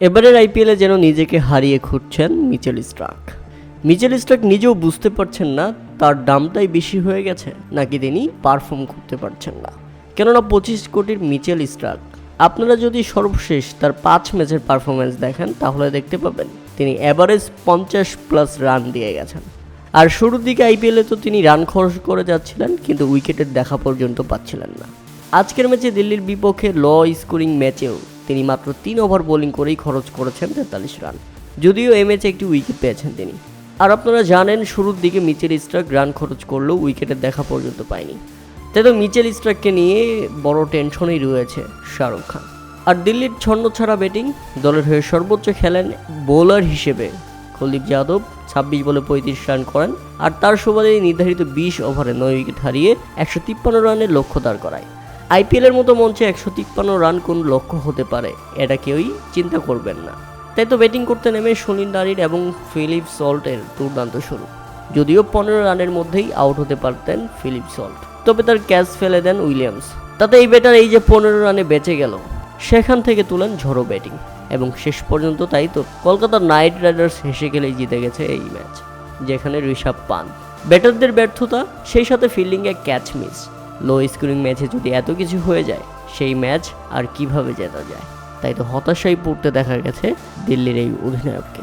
এবারের আইপিএলে যেন নিজেকে হারিয়ে খুঁজছেন মিচেল স্ট্রাক মিচেল স্ট্রাক নিজেও বুঝতে পারছেন না তার দামটাই বেশি হয়ে গেছে, নাকি তিনি পারফর্ম করতে পারছেন না। কেননা পঁচিশ কোটির মিচেল স্ট্রাক আপনারা যদি সর্বশেষ তার পাঁচ ম্যাচের পারফরমেন্স দেখেন, তাহলে দেখতে পাবেন তিনি অ্যাভারেজ পঞ্চাশ প্লাস রান দিয়ে গেছেন। আর শুরুর দিকে আইপিএলে তো তিনি রান খরচ করে যাচ্ছিলেন, কিন্তু উইকেটের দেখা পর্যন্ত পাচ্ছিলেন না। আজকের ম্যাচে দিল্লির বিপক্ষে ল স্কোরিং ম্যাচেও তিনি মাত্র তিন ওভার বোলিং করেই খরচ করেছেন তেতাল্লিশ রান। যদিও এই ম্যাচে একটি উইকেট পেয়েছেন তিনি। আর আপনারা জানেন, শুরুর দিকে মিচেল স্ট্রাক রান খরচ করলেও উইকেটের দেখা পর্যন্ত পায়নি। তাই তো মিচেল স্ট্রাককে নিয়ে বড় টেনশনেই রয়েছে শাহরুখ খান। আর দিল্লির ছন্ন ছাড়া ব্যাটিং, দলের হয়ে সর্বোচ্চ খেলেন বোলার হিসেবে কুলদীপ যাদব, ছাব্বিশ বলে পঁয়ত্রিশ রান করেন, আর তার সুবাদে নির্ধারিত বিশ ওভারে নয় উইকেট হারিয়ে একশো তিপ্পান্ন রানের লক্ষ্য দাঁড় করায়। আইপিএলের মতো মঞ্চে একশো তিপ্পান্ন রান কোন লক্ষ্য হতে পারে? এটা কেউই চিন্তা করবেন না। তাই তো ব্যাটিং করতে নেমে সুনীল নারির এবং ফিলিপ সল্টের দুর্দান্ত শুরু। যদিও পনেরো রানের মধ্যেই আউট হতে পারতেন ফিলিপ সল্ট। তবে তার ক্যাচ ফেলে দেন উইলিয়ামস। তাতে এই ব্যাটার এই যে পনেরো রানে বেঁচে গেল, সেখান থেকে তুলেন ঝড়ো ব্যাটিং। এবং শেষ পর্যন্ত তাই তো কলকাতা নাইট রাইডার্স হেসে গেলেই জিতে গেছে এই ম্যাচ, যেখানে ঋষভ পান ব্যাটারদের ব্যর্থতা, সেই সাথে ফিল্ডিংয়ে ক্যাচ মিস। লো স্কোরিং ম্যাচে যদি এত কিছু হয়ে যায়, সেই ম্যাচ আর কীভাবে জেতা যায়? তাই তো হতাশায় পড়তে দেখা গেছে দিল্লির এই অধিনায়ককে।